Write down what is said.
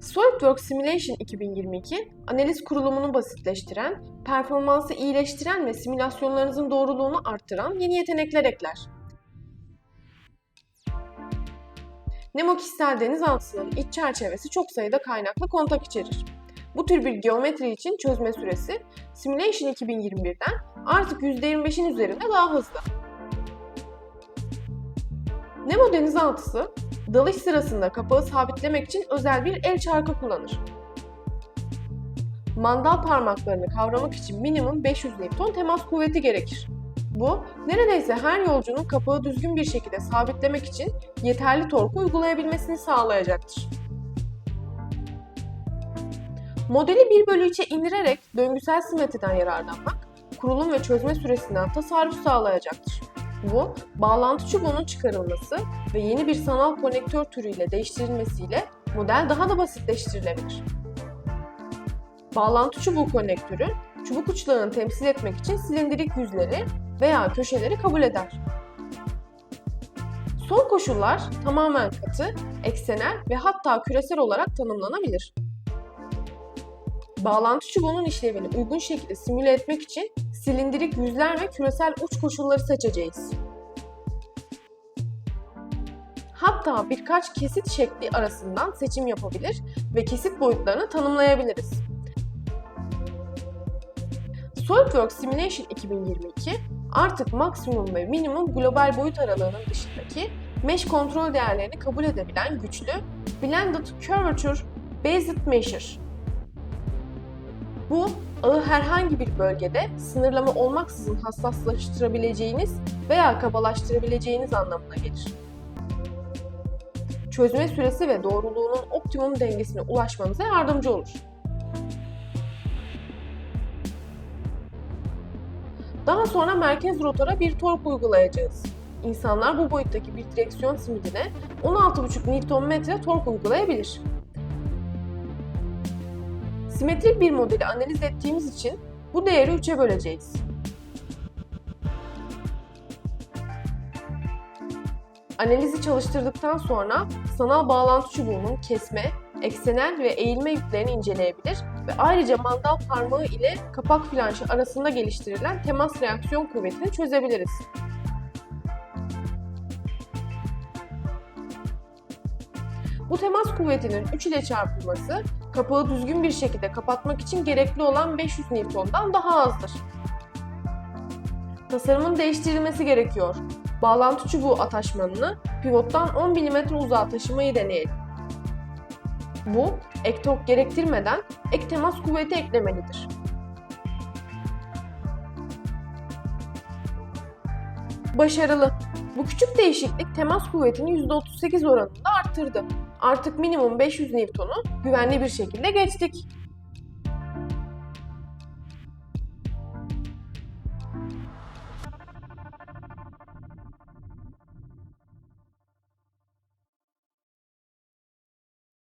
SolidWorks Simulation 2022, analiz kurulumunu basitleştiren, performansı iyileştiren ve simülasyonlarınızın doğruluğunu arttıran yeni yetenekler ekler. Nemo kişisel denizaltısının iç çerçevesi çok sayıda kaynaklı kontak içerir. Bu tür bir geometri için çözme süresi Simulation 2021'den artık %25'in üzerinde daha hızlı. Nemo denizaltısı, dalış sırasında kapağı sabitlemek için özel bir el çarkı kullanır. Mandal parmaklarını kavramak için minimum 500 Newton temas kuvveti gerekir. Bu, neredeyse her yolcunun kapağı düzgün bir şekilde sabitlemek için yeterli torku uygulayabilmesini sağlayacaktır. Modeli 1 bölü 3'e indirerek döngüsel simetriden yararlanmak, kurulum ve çözme süresinden tasarruf sağlayacaktır. Bu, bağlantı çubuğunun çıkarılması ve yeni bir sanal konektör türüyle değiştirilmesiyle model daha da basitleştirilebilir. Bağlantı çubuğu konektörü, çubuk uçlarını temsil etmek için silindirik yüzleri veya köşeleri kabul eder. Son koşullar tamamen katı, eksenel ve hatta küresel olarak tanımlanabilir. Bağlantı çubuğunun işlevini uygun şekilde simüle etmek için silindirik yüzler ve küresel uç koşulları seçeceğiz. Hatta birkaç kesit şekli arasından seçim yapabilir ve kesit boyutlarını tanımlayabiliriz. SolidWorks Simulation 2022 artık maksimum ve minimum global boyut aralığının dışındaki mesh kontrol değerlerini kabul edebilen güçlü Blended Curvature Based Measure bu, ağı herhangi bir bölgede sınırlama olmaksızın hassaslaştırabileceğiniz veya kabalaştırabileceğiniz anlamına gelir. Çözme süresi ve doğruluğunun optimum dengesine ulaşmanıza yardımcı olur. Daha sonra merkez rotora bir tork uygulayacağız. İnsanlar bu boyuttaki bir direksiyon simidine 16,5 Nm tork uygulayabilir. Simetrik bir modeli analiz ettiğimiz için bu değeri 3'e böleceğiz. Analizi çalıştırdıktan sonra sanal bağlantı çubuğunun kesme, eksenel ve eğilme yüklerini inceleyebilir ve ayrıca mandal parmağı ile kapak flanşı arasında geliştirilen temas reaksiyon kuvvetini çözebiliriz. Bu temas kuvvetinin 3 ile çarpılması kapağı düzgün bir şekilde kapatmak için gerekli olan 500 Newton'dan daha azdır. Tasarımın değiştirilmesi gerekiyor. Bağlantı çubuğu ataşmanını pivottan 10 mm uzağa taşımayı deneyelim. Bu, ek tork gerektirmeden ek temas kuvveti eklemelidir. Başarılı. Bu küçük değişiklik temas kuvvetini %38 oranında arttırdı. Artık minimum 500 Newton'u güvenli bir şekilde geçtik.